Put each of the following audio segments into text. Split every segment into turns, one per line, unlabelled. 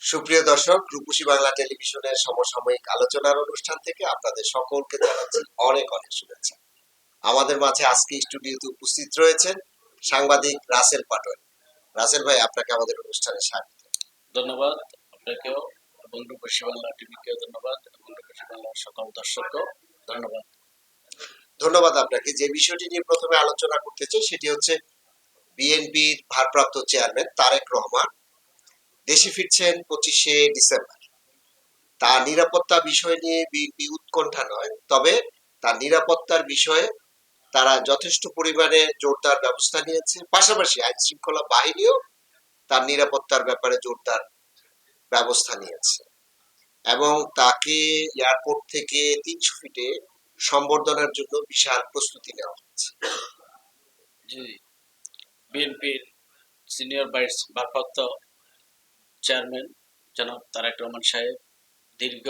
সুপ্রিয় দর্শক রূপসী বাংলা টেলিভিশনের সমসাময়িক আলোচনার অনুষ্ঠান থেকে আপনাদের সকলকে জানাচ্ছি অনেক অনেক শুভেচ্ছা। আমাদের মাঝে আজকে স্টুডিওতে উপস্থিত রয়েছেন সাংবাদিক রাসেল পাটোয়ারি। রাসেল ভাই আপনাকে আমাদের অনুষ্ঠানে স্বাগত।
ধন্যবাদ আপনাকেও এবং রূপসী বাংলা টিভিকেও ধন্যবাদ এবং রূপসী বাংলার সকল দর্শককেও ধন্যবাদ।
ধন্যবাদ আপনাকে। যে বিষয়টি নিয়ে প্রথমে আলোচনা করতে চাই সেটি হচ্ছে বিএনপির ভারপ্রাপ্ত চেয়ারম্যান তারেক রহমান দেশে ফিরছেন পঁচিশে ডিসেম্বর। তার নিরাপত্তা বিষয় নিয়ে বিএনপি উৎকণ্ঠা নয়, তবে তার নিরাপত্তার বিষয়ে তারা যথেষ্ট পরিমাণে জোরদার ব্যবস্থা নিয়েছে। পাশাপাশি আইন শৃঙ্খলা বাহিনীও তার নিরাপত্তার ব্যাপারে জোরদার ব্যবস্থা নিয়েছে এবং তাকে এয়ারপোর্ট থেকে তিনশো ফিটে সম্বর্ধনার জন্য বিশাল প্রস্তুতি নেওয়া হচ্ছে।
জি, বিএনপির সিনিয়র ভাইস ভারপ্রাপ্ত চেয়ারম্যান, জনাব তারেক রহমান সাহেব, দীর্ঘ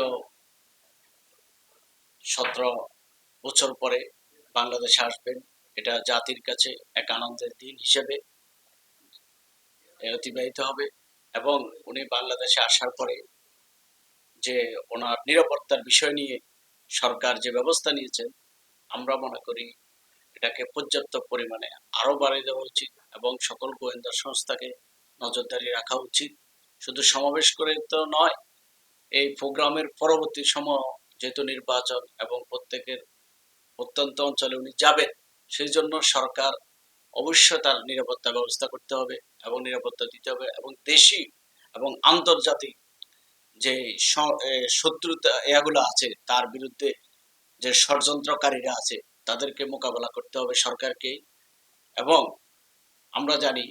সতেরো বছর পরে বাংলাদেশে আসবেন। এটা জাতির কাছে এক আনন্দের দিন হিসেবে অতিবাহিত হবে এবং উনি বাংলাদেশে আসার পরে যে ওনার নিরাপত্তার বিষয় নিয়ে সরকার যে ব্যবস্থা নিয়েছেন আমরা মনে করি এটাকে পর্যাপ্ত পরিমাণে আরও বাড়িয়ে দেওয়া উচিত এবং সকল গোয়েন্দা সংস্থাকে নজরদারি রাখা উচিত। শুধু সমাবেশ করে তো নয়, এই প্রোগ্রামের পরবর্তী সময় যেহেতু নির্বাচন এবং প্রত্যেকের প্রত্যন্ত অঞ্চলে উনি যাবেন, সেই জন্য সরকার অবশ্যই তার নিরাপত্তা ব্যবস্থা করতে হবে এবং নিরাপত্তা দিতে হবে এবং দেশি এবং আন্তর্জাতিক যে শত্রুতা এগুলো আছে, তার বিরুদ্ধে যে ষড়যন্ত্রকারীরা আছে, তাদেরকে মোকাবেলা করতে হবে সরকারকে এবং আমরা জানি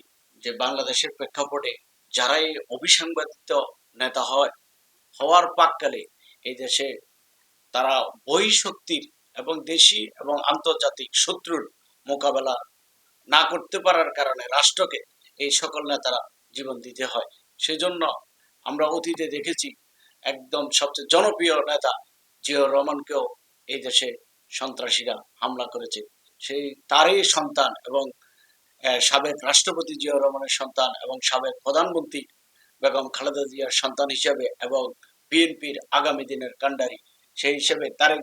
যে বাংলাদেশের প্রেক্ষাপটে যারাই অবিসাংবাদিত নেতা হয়, হওয়ার পাককালে এই দেশে তারা বহিঃশক্তির এবং দেশি এবং আন্তর্জাতিক শত্রুর মোকাবেলা না করতে পারার কারণে রাষ্ট্রকে এই সকল নেতারা জীবন দিতে হয়। সেজন্য আমরা অতীতে দেখেছি, একদম সবচেয়ে জনপ্রিয় নেতা জিয়াউর রহমানকেও এই দেশে সন্ত্রাসীরা হামলা করেছে। সেই তারই সন্তান এবং সাবেক রাষ্ট্রপতি জিয়াউর রহমানের সন্তান এবং সাবেক প্রধানমন্ত্রী বেগম খালেদা জিয়ার সন্তান হিসেবে এবং বিএনপির আগামী দিনের কাণ্ডারি সেই হিসেবে তারেক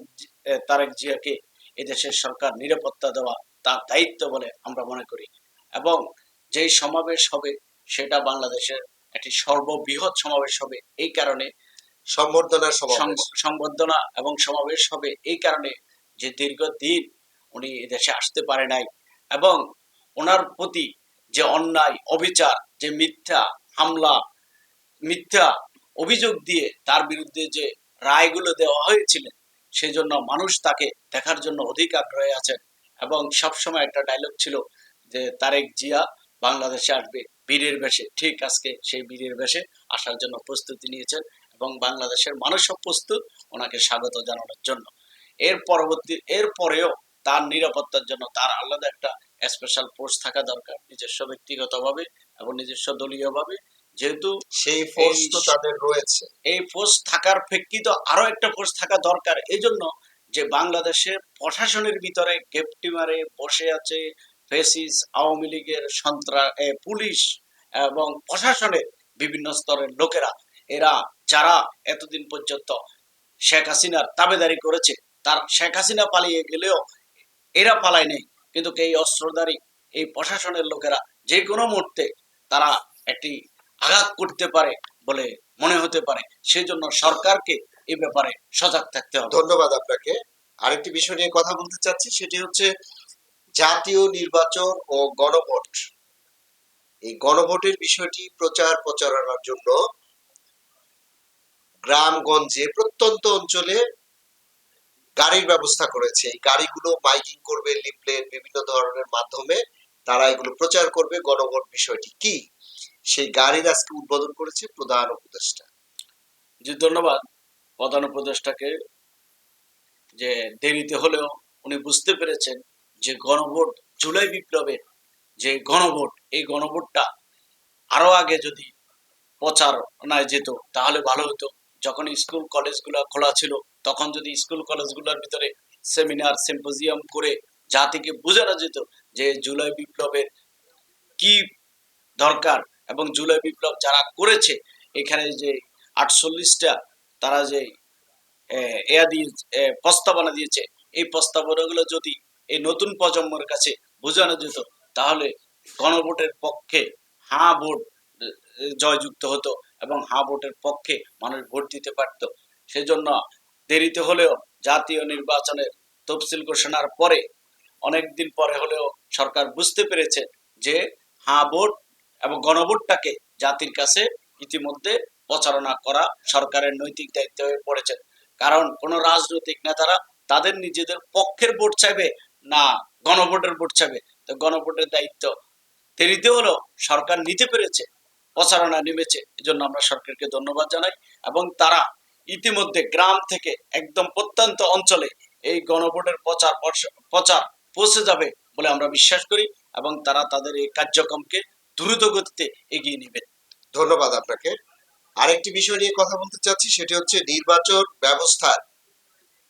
তারেক জিয়াকে এদেশের সরকার নিরাপত্তা দেওয়া তার দায়িত্ব বলে আমরা মনে করি। এবং যেই সমাবেশ হবে সেটা বাংলাদেশের একটি সর্ববৃহৎ সমাবেশ হবে এই কারণে
সম্বর্ধনার সমাবেশ।
সং- সংবর্ধনা এবং সমাবেশ হবে এই কারণে যে দীর্ঘদিন উনি দেশে আসতে পারে নাই এবং ওনার প্রতি যে অন্যায়, অবিচার, যে মিথ্যা হামলা, মিথ্যা অভিযোগ দিয়ে তার বিরুদ্ধে যে রায়গুলো দেওয়া হয়েছিল সেই জন্য মানুষ তাকে দেখার জন্য অধিক আগ্রহে আছেন। এবং সবসময় একটা ডায়লগ ছিল যে, তারেক জিয়া বাংলাদেশে আসবে বীরের বেশে। ঠিক আজকে সেই বীরের বেশে আসার জন্য প্রস্তুতি নিয়েছেন এবং বাংলাদেশের মানুষও প্রস্তুত ওনাকে স্বাগত জানানোর জন্য। এর পরবর্তী, এর পরেও তার নিরাপত্তার জন্য তার আলাদা একটা স্পেশাল ফোর্স থাকা দরকার নিজস্ব ব্যক্তিগতভাবে এবং নিজস্ব দলীয়ভাবে। যেহেতু
সেই ফোর্স তো তাদের রয়েছে।
এই ফোর্স থাকার প্রেক্ষিত আরও একটা ফোর্স থাকা দরকার। এই জন্য যে বাংলাদেশের প্রশাসনের ভিতরে কেপটি মারে বসে আছে ফেসিস আওয়ামী লীগের সন্ত্রা এ, পুলিশ এবং প্রশাসনের বিভিন্ন স্তরের লোকেরা। এরা যারা এতদিন পর্যন্ত শেখ হাসিনার তাবেদারি করেছে তার শেখ হাসিনা পালিয়ে গেলেও এরা পালায় নেই কিন্তু এই অস্ত্রধারী, এই প্রশাসনের লোকেরা যে কোনো মুহূর্তে তারা একটি আঘাত করতে পারে বলে মনে হতে পারে। সেই জন্য সরকারকে এই ব্যাপারে সজাগ থাকতে হবে।
ধন্যবাদ আপনাকে। আরেকটি বিষয় নিয়ে কথা বলতে চাচ্ছি, সেটি হচ্ছে জাতীয় নির্বাচন ও গণভোট। এই গণভোটের বিষয়টি প্রচার প্রচারণার জন্য গ্রামগঞ্জে প্রত্যন্ত অঞ্চলে গাড়ির ব্যবস্থা করেছে। এই গাড়িগুলো মাইকিং করবে লিফলেট বিভিন্ন ধরনের মাধ্যমে তারা এগুলো প্রচার করবে। গণভোট বিষয়টি কি? সেই গাড়ির আজকে উদ্বোধন করেছে প্রধান উপদেষ্টা।
জি, ধন্যবাদ। প্রধান উপদেষ্টাকে যে দেরিতে হলেও উনি বুঝতে পেরেছেন যে গণভোট, জুলাই বিপ্লবের যে গণভোট, এই গণভোটটা আরও আগে যদি প্রচারণায় যেত, তাহলে ভালো হতো। যখন স্কুল, কলেজগুলো খোলা ছিল তখন যদি স্কুল কলেজগুলোর ভিতরে সেমিনার সিম্পোজিয়াম করে জাতিকে বোঝানো যেত যে জুলাই বিপ্লবের কি দরকার এবং জুলাই বিপ্লব যারা করেছে, এখানে যে আটচল্লিশটা তারা যে প্রস্তাবনা দিয়েছে, এই প্রস্তাবনাগুলো যদি এই নতুন প্রজন্মের কাছে বোঝানো যেত, তাহলে গণভোটের পক্ষে হাঁ ভোট জয়যুক্ত হতো এবং হাঁ ভোটের পক্ষে মানুষ ভোট দিতে পারত। সেজন্য দেরিতে হলেও জাতীয় নির্বাচনের তফসিল ঘোষণার পরে অনেকদিন পরে হলেও সরকার বুঝতে পেরেছে যে হাঁ ভোট এবং গণভোটটাকে জাতির কাছে ইতিমধ্যে প্রচারণা করা সরকারের নৈতিক দায়িত্ব হয়ে পড়েছে। কারণ কোন রাজনৈতিক নেতারা তাদের নিজেদের পক্ষের ভোট চাইবে না গণভোটের ভোট চাইবে। তো গণভোটের দায়িত্ব দেরিতে হলেও সরকার নিতে পেরেছে প্রচারণা নেমেছে। এজন্য আমরা সরকারকে ধন্যবাদ জানাই এবং তারা ইতিমধ্যে গ্রাম থেকে একদম প্রত্যন্ত অঞ্চলে এই গণভোটের প্রচার প্রচার পৌঁছে যাবে বলে আমরা বিশ্বাস করি এবং তারা তাদের এই কার্যক্রমকে দ্রুত গতিতে এগিয়ে নেবেন
ধন্যবাদ আপনাকে। আরেকটি বিষয় নিয়ে কথা বলতে চাচ্ছি, সেটি হচ্ছে নির্বাচন ব্যবস্থার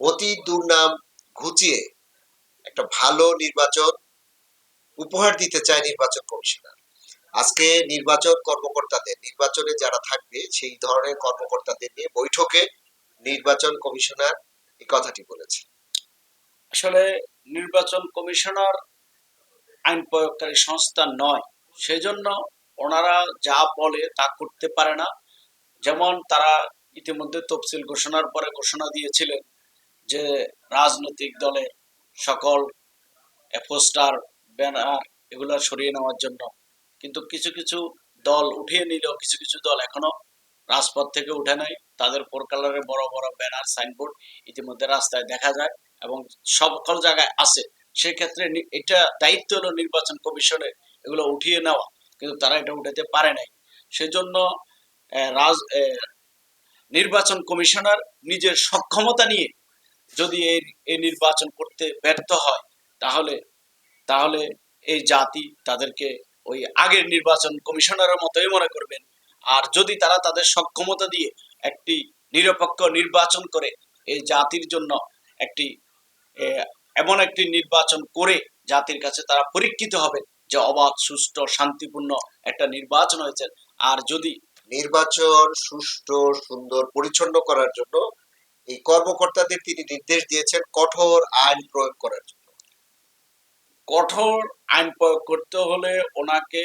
অতি দুর্নাম ঘুচিয়ে একটা ভালো নির্বাচন উপহার দিতে চায় নির্বাচন কমিশনার। আজকে নির্বাচন কর্মকর্তাদের, নির্বাচনে যারা থাকবে, সেই ধরনের কর্মকর্তাদের নিয়ে বৈঠকে নির্বাচন কমিশনার এই কথাটি বলেছে
আসলে নির্বাচন কমিশনার আইন প্রয়োগকারী সংস্থা নয়, সেজন্য ওনারা যা বলে তা করতে পারে না। যেমন তারা ইতিমধ্যে তফসিল ঘোষণার পরে ঘোষণা দিয়েছিলেন যে রাজনৈতিক দলের সকল পোস্টার, ব্যানার এগুলো সরিয়ে নেওয়ার জন্য কিন্তু কিছু কিছু দল উঠিয়ে নিলেও, কিছু কিছু দল এখনও রাজপথ থেকে উঠে নাই। তাদের ফোর কালারের বড় বড় ব্যানার সাইনবোর্ড ইতিমধ্যে রাস্তায় দেখা যায় এবং সকল জায়গায় আছে। সেক্ষেত্রে এটা দায়িত্ব হলো নির্বাচন কমিশনের এগুলো উঠিয়ে নেওয়া। কিন্তু তারা এটা উঠাতে পারে নাই। সেজন্য রাজ নির্বাচন কমিশনার নিজের সক্ষমতা নিয়ে যদি এই এই নির্বাচন করতে ব্যর্থ হয়, তাহলে তাহলে এই জাতি তাদেরকে ওই আগের নির্বাচন কমিশনারের মতোই মনে করবেন। আর যদি তারা তাদের সক্ষমতা দিয়ে একটি নিরপেক্ষ নির্বাচন করে এই জাতির জন্য একটি এমন একটি নির্বাচন করে জাতির কাছে তারা পরীক্ষিত হবে যে অবাধ, সুষ্ঠু, শান্তিপূর্ণ একটা নির্বাচন হয়েছে। আর যদি
নির্বাচন সুষ্ঠু, সুন্দর, পরিচ্ছন্ন করার জন্য এই কর্মকর্তাদের তিনি নির্দেশ দিয়েছেন কঠোর আইন প্রয়োগ করার জন্য।
কঠোর আইন প্রয়োগ করতে হলে ওনাকে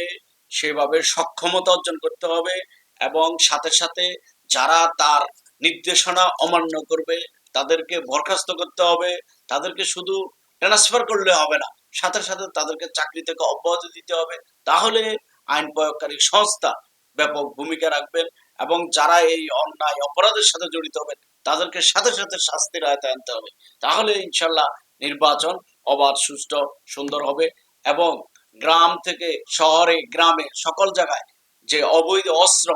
সেভাবে সক্ষমতা অর্জন করতে হবে এবং সাথে সাথে যারা তার নির্দেশনা অমান্য করবে, তাদেরকে বরখাস্ত করতে হবে, তাদেরকে শুধু ট্রান্সফার করলে হবে না, সাথে সাথে তাদেরকে চাকরি থেকে অব্যাহতি দিতে হবে, তাহলে আইন প্রয়োগকারী সংস্থা ব্যাপক ভূমিকা রাখবেন এবং যারা এই অন্যায় অপরাধের সাথে জড়িত হবেন, তাদেরকে সাথে সাথে শাস্তির আয়তায় আনতে হবে। তাহলে ইনশাল্লাহ নির্বাচন অবাধ, সুষ্ঠু, সুন্দর হবে এবং গ্রাম থেকে শহরে, গ্রামে সকল জায়গায় যে অবৈধ অস্ত্র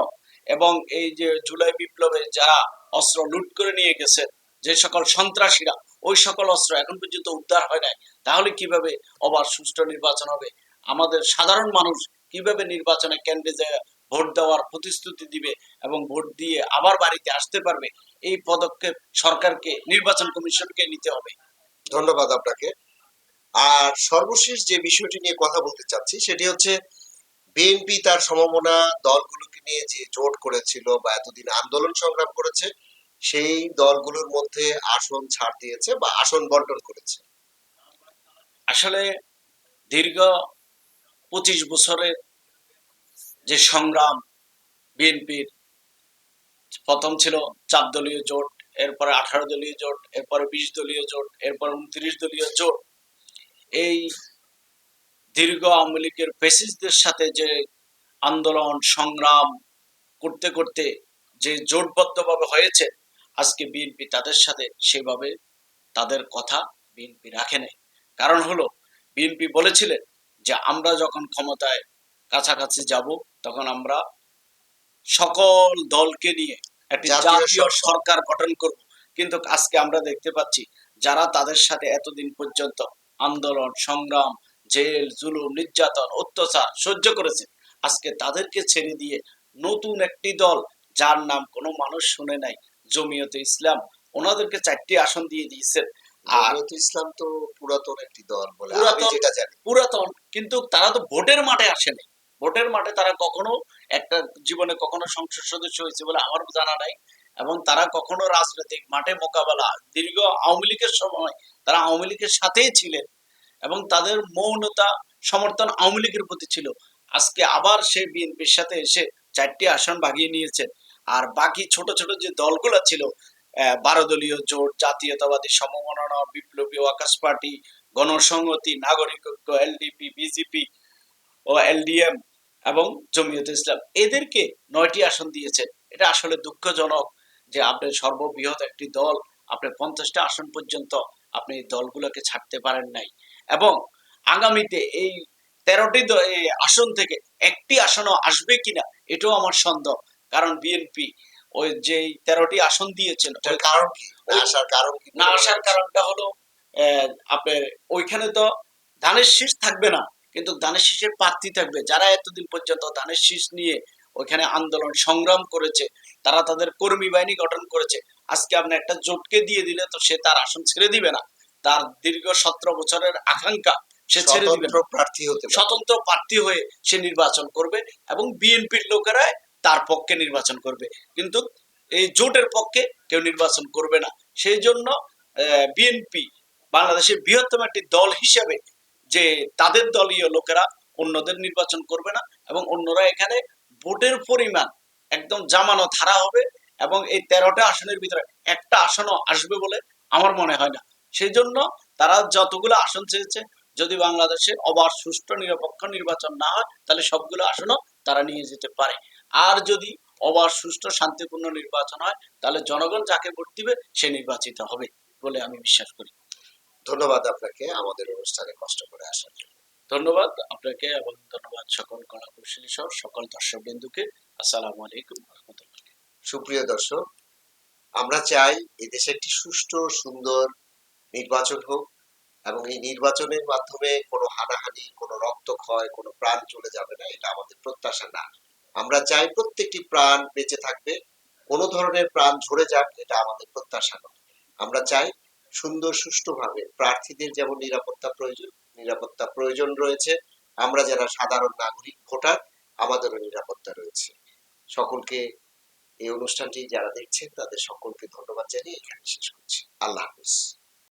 এবং এই যে জুলাই বিপ্লবে যারা অস্ত্র লুট করে নিয়ে গেছে, যে সকল সন্ত্রাসীরা, ওই সকল অস্ত্র এখন পর্যন্ত উদ্ধার হয় নাই, তাহলে কীভাবে অবাধ, সুষ্ঠু নির্বাচন হবে? আমাদের সাধারণ মানুষ কীভাবে নির্বাচনে কেন্দ্রে যে ভোট দেওয়ার প্রতিশ্রুতি দিবে এবং ভোট দিয়ে আবার বাড়িতে আসতে পারবে? এই পদক্ষেপ সরকারকে, নির্বাচন কমিশনকে নিতে হবে।
ধন্যবাদ আপনাকে। আর সর্বশেষ যে বিষয়টি নিয়ে কথা বলতে চাচ্ছি, সেটি হচ্ছে বিএনপি তার সমমনা দলগুলোকে নিয়ে যে জোট করেছিল বা এতদিন আন্দোলন সংগ্রাম করেছে, সেই দলগুলোর মধ্যে আসন ছাড় দিয়েছে বা আসন বন্টন করেছে।
আসলে দীর্ঘ পঁচিশ বছরের যে সংগ্রাম বিএনপির, প্রথম ছিল চার দলীয় জোট, এরপরে আঠারো দলীয় জোট, এরপরে বিশ দলীয় জোট, এরপরে উনত্রিশ দলীয় জোট এই দীর্ঘ আওয়ামী লীগের ফেসিসদের সাথে যে আন্দোলন সংগ্রাম করতে করতে যে জোটবদ্ধভাবে হয়েছে আজকে বিএনপি তাদের সাথে সেভাবে তাদের কথা বিএনপি রাখে নাই কারণ হলো বিএনপি বলেছিলেন যে আমরা যখন ক্ষমতায় কাছাকাছি যাব তখন আমরা সকল দলকে নিয়ে একটি
জাতীয়। সরকার
গঠন করব কিন্তু আজকে আমরা দেখতে পাচ্ছি যারা তাদের সাথে এতদিন পর্যন্ত আন্দোলন সংগ্রাম জেল জুলুম নির্যাতন অত্যাচার সহ্য করেছে আজকে তাদেরকে ছেড়ে দিয়ে নতুন একটি দল যার নাম কোনো মানুষ শুনে নাই জমিয়তে ইসলাম ওনাদেরকে চারটি আসন দিয়ে দিয়েছেন। আর
ইসলাম তো পুরাতন একটি দল বলে
পুরাতন কিন্তু তারা তো ভোটের মাঠে আসেনি। ভোটের মাঠে তারা কখনো একটা জীবনে কখনো সংসদ সদস্য হয়েছে বলে আমার জানা নাই। এবং তারা কখনো রাজনৈতিক মাঠে মোকাবেলা, দীর্ঘ আওয়ামী লীগের সময় তারা আওয়ামী লীগের সাথেই ছিলেন এবং তাদের মৌনতা, সমর্থন আওয়ামী লীগের প্রতি ছিল। আজকে আবার সে বিএনপির সাথে এসে চারটি আসন ভাগিয়ে নিয়েছেন আর বাকি ছোট ছোট যে দলগুলো ছিল বারো দলীয় জোট, জাতীয়তাবাদী সমমননা বিপ্লবী ওয়াকাস পার্টি, গণসংহতি, নাগরিক ঐক্য, এলডিপি, বিজেপি ও এলডিএম এবং জমিয়ত ইসলাম, এদেরকে নয়টি আসন দিয়েছেন এটা আসলে দুঃখজনক যে আপনি সর্ববৃহৎ একটি দল আপনি পঞ্চাশটা আসন পর্যন্ত আপনি দলগুলোকে ছাড়তে পারেন নাই। এবং আগামীতে এই তেরোটি আসন থেকে একটি আসনও আসবে কিনা এটাও আমার সন্দেহ। কারণ বিএনপি ওই যে তেরোটি আসন দিয়েছেন
কারণ কি? না আসার কারণ কি?
না আসার কারণটা হলো আপনার ওইখানে তো ধানের শীষ থাকবে না কিন্তু ধানের শীষের প্রার্থী থাকবে। যারা এতদিন পর্যন্ত ধানের শীষ নিয়ে ওইখানে আন্দোলন সংগ্রাম করেছে তারা তাদের কর্মী বাহিনী গঠন করেছে। আজকে আপনি একটা জোটকে দিয়ে দিলে তো সে তার আসন ছেড়ে দিবে না। তার দীর্ঘ সতেরো বছরের আকাঙ্ক্ষা সে ছেড়ে দিবে
প্রার্থী হতে
স্বতন্ত্র প্রার্থী হয়ে সে নির্বাচন করবে এবং বিএনপির লোকেরা তার পক্ষে নির্বাচন করবে। কিন্তু এই জোটের পক্ষে কেউ নির্বাচন করবে না। সেই জন্য বিএনপি বাংলাদেশের বৃহত্তম একটি দল হিসেবে যে তাদের দলীয় লোকেরা অন্যদের নির্বাচন করবে না এবং অন্যরা এখানে ভোটের পরিমাণ একদম জামানত হারা হবে এবং এই তেরোটা আসনের ভিতরে একটা আসনও আসবে বলে আমার মনে হয় না। সেই জন্য তারা যতগুলো আসন চেয়েছে যদি বাংলাদেশে অবাধ সুষ্ঠু নিরপেক্ষ নির্বাচন না হয় তাহলে সবগুলো আসনও তারা নিয়ে যেতে পারে। আর যদি অবাধ সুষ্ঠু শান্তিপূর্ণ নির্বাচন হয় তাহলে জনগণ যাকে ভোট দিবে সে নির্বাচিত হবে বলে আমি বিশ্বাস করি।
ধন্যবাদ আপনাকে আমাদের অনুষ্ঠানে কষ্ট করে আসার জন্য।
ধন্যবাদ আপনাকে এবং ধন্যবাদ সকল কলা কৌশলী সহ সকল দর্শক বিন্দুকে আসসালামু আলাইকুম
সুপ্রিয় দর্শক, আমরা চাই একটি সুষ্ঠু, সুন্দর নির্বাচন হোক এবং এই নির্বাচনের মাধ্যমে কোনো হানাহানি, কোনো রক্তক্ষয়, কোনো প্রাণ চলে যাবে না, এটা আমাদের প্রত্যাশা না। আমরা চাই প্রত্যেকটি প্রাণ বেঁচে থাকবে, কোনো ধরনের প্রাণ ঝরে যাক, এটা আমাদের প্রত্যাশা নয়। আমরা চাই সুন্দর, সুষ্ঠুভাবে প্রার্থীদের যেমন নিরাপত্তা প্রয়োজন নিরাপত্তা প্রয়োজন রয়েছে, আমরা যারা সাধারণ নাগরিক, ভোটার, আমাদেরও নিরাপত্তা রয়েছে। সকলকে এই অনুষ্ঠানটি যারা দেখছেন তাদের সকলকে ধন্যবাদ জানিয়ে এখানে শেষ করছি। আল্লাহ হাফিজ।